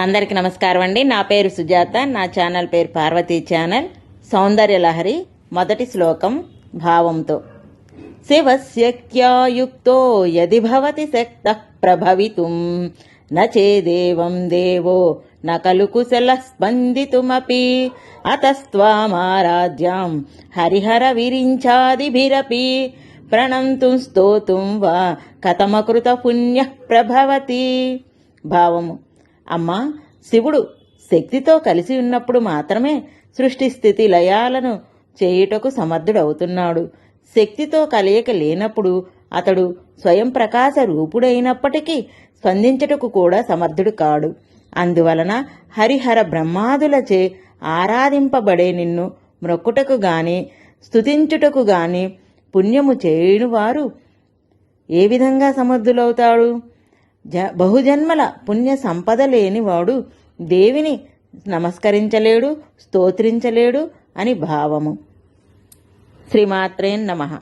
అందరికి నమస్కారం అండి. నా పేరు సుజాత నా ఛానల్ పేరు పార్వతీ ఛానల్. సౌందర్య లహరి మొదటి శ్లోకం భావంతో. శివశక్యాయుక్తో యది భవతి శక్త ప్రభవితుం. న చేదేవం దేవో న కుశల స్పందితుమపి. అతస్వామారాధ్యాం హరిహర విరించాదిభిరపి. ప్రణంతుం స్తోతుం వా కథమకృత పుణ్య ప్రభవతి. భావము. అమ్మా శివుడు శక్తితో కలిసి ఉన్నప్పుడు మాత్రమే సృష్టి స్థితి లయాలను చేయుటకు సమర్థుడవుతున్నాడు. శక్తితో కలయిక లేనప్పుడు అతడు స్వయం ప్రకాశ రూపుడైనప్పటికీ స్పందించుటకు కూడా సమర్థుడు కాడు. అందువలన హరిహర బ్రహ్మాదులచే ఆరాధింపబడే నిన్ను మ్రొక్కుటకు గాని స్తుతించుటకు గాని పుణ్యము చేయుని వారు ఏ విధంగా సమర్థులవుతాడు? జ బహుజన్మల పుణ్య సంపద లేనివాడు దేవిని నమస్కరించలేడు స్తోత్రించలేడు అని భావము. శ్రీమాత్రే నమః.